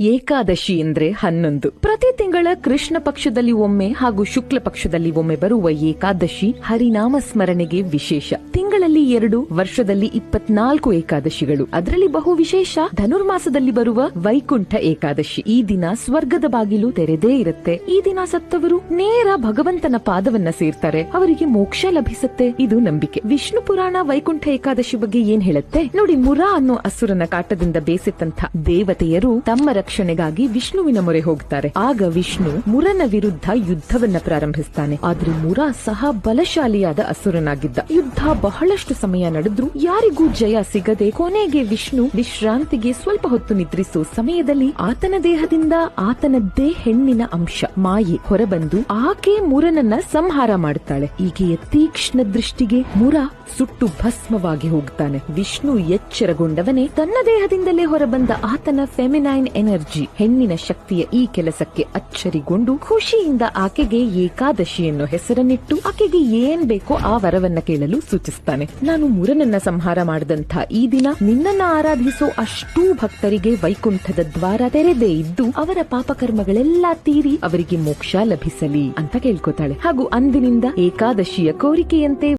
ಏಕಾದಶಿ ಅಂದ್ರೆ ಹನ್ನೊಂದು. ಪ್ರತಿ ತಿಂಗಳ ಕೃಷ್ಣ ಪಕ್ಷದಲ್ಲಿ ಒಮ್ಮೆ ಹಾಗೂ ಶುಕ್ಲ ಪಕ್ಷದಲ್ಲಿ ಒಮ್ಮೆ ಬರುವ ಏಕಾದಶಿ ಹರಿನಾಮ ಸ್ಮರಣೆಗೆ ವಿಶೇಷ. ತಿಂಗಳಲ್ಲಿ ಎರಡು, ವರ್ಷದಲ್ಲಿ ಇಪ್ಪತ್ನಾಲ್ಕು ಏಕಾದಶಿಗಳು. ಅದರಲ್ಲಿ ಬಹು ವಿಶೇಷ, ಧನುರ್ಮಾಸದಲ್ಲಿ ಬರುವ ವೈಕುಂಠ ಏಕಾದಶಿ. ಈ ದಿನ ಸ್ವರ್ಗದ ಬಾಗಿಲು ತೆರೆದೇ ಇರುತ್ತೆ. ಈ ದಿನ ಸತ್ತವರು ನೇರ ಭಗವಂತನ ಪಾದವನ್ನ ಸೇರ್ತಾರೆ. ಅವರಿಗೆ ಮೋಕ್ಷ ಲಭಿಸುತ್ತೆ. ಇದು ನಂಬಿಕೆ. ವಿಷ್ಣು ಪುರಾಣ ವೈಕುಂಠ ಏಕಾದಶಿ ಬಗ್ಗೆ ಏನ್ ಹೇಳುತ್ತೆ? ನೋಡಿ ಮುರಾ ಅನ್ನೋ ಅಸುರನ ಕಾಟದಿಂದ ಬೇಸಿತ್ತಂತ ದೇವತೆಯರು ತಮ್ಮ ರಕ್ಷಣೆಗಾಗಿ ವಿಷ್ಣುವಿನ ಮೊರೆ ಹೋಗ್ತಾರೆ. ಆಗ ವಿಷ್ಣು ಮುರನ ವಿರುದ್ಧ ಯುದ್ಧವನ್ನ ಪ್ರಾರಂಭಿಸ್ತಾನೆ. ಆದ್ರೆ ಮುರ ಸಹ ಬಲಶಾಲಿಯಾದ ಅಸುರನಾಗಿದ್ದ. ಯುದ್ಧ ಬಹಳಷ್ಟು ಸಮಯ ನಡೆದ್ರೂ ಯಾರಿಗೂ ಜಯ ಸಿಗದೆ ಕೊನೆಗೆ ವಿಷ್ಣು ವಿಶ್ರಾಂತಿಗೆ ಸ್ವಲ್ಪ ಹೊತ್ತು ನಿದ್ರಿಸೋ ಸಮಯದಲ್ಲಿ ಆತನ ದೇಹದಿಂದ ಆತನದ್ದೇ ಹೆಣ್ಣಿನ ಅಂಶ ಮಾಯೆ ಹೊರಬಂದು ಆಕೆ ಮುರನನ್ನ ಸಂಹಾರ ಮಾಡುತ್ತಾಳೆ ಈಕೆಯ ತೀಕ್ಷ್ಣ ದೃಷ್ಟಿಗೆ ಮುರ ಸುಟ್ಟು ಭಸ್ಮವಾಗಿ ಹೋಗ್ತಾನೆ. ವಿಷ್ಣು ಎಚ್ಚರಗೊಂಡವನೇ ತನ್ನ ದೇಹದಿಂದಲೇ ಹೊರಬಂದ ಆತನ ಫೆಮಿನೈನ್ ಎನರ್ಜಿ ಹೆಣ್ಣಿನ ಶಕ್ತಿಯ ಈ ಕೆಲಸಕ್ಕೆ ಅಚ್ಚರಿಗೊಂಡು, ಖುಷಿಯಿಂದ ಆಕೆಗೆ ಏಕಾದಶಿಯನ್ನು ಹೆಸರನ್ನಿಟ್ಟು, ಆಕೆಗೆ ಏನ್ ಬೇಕೋ ಆ ವರವನ್ನ ಕೇಳಲು ಸೂಚಿಸ್ತಾನೆ. ನಾನು ಮುರನನ್ನ ಸಂಹಾರ ಮಾಡಿದಂಥ ಈ ದಿನ ನಿನ್ನನ್ನ ಆರಾಧಿಸೋ ಅಷ್ಟೂ ಭಕ್ತರಿಗೆ ವೈಕುಂಠದ ದ್ವಾರ ತೆರೆದೇ ಇದ್ದು, ಅವರ ಪಾಪಕರ್ಮಗಳೆಲ್ಲಾ ತೀರಿ ಅವರಿಗೆ ಮೋಕ್ಷ ಲಭಿಸಲಿ ಅಂತ ಕೇಳ್ಕೊತಾಳೆ. ಹಾಗೂ ಅಂದಿನಿಂದ ಏಕಾದಶಿಯ ಕೋರಿಕೆಯಂತೆ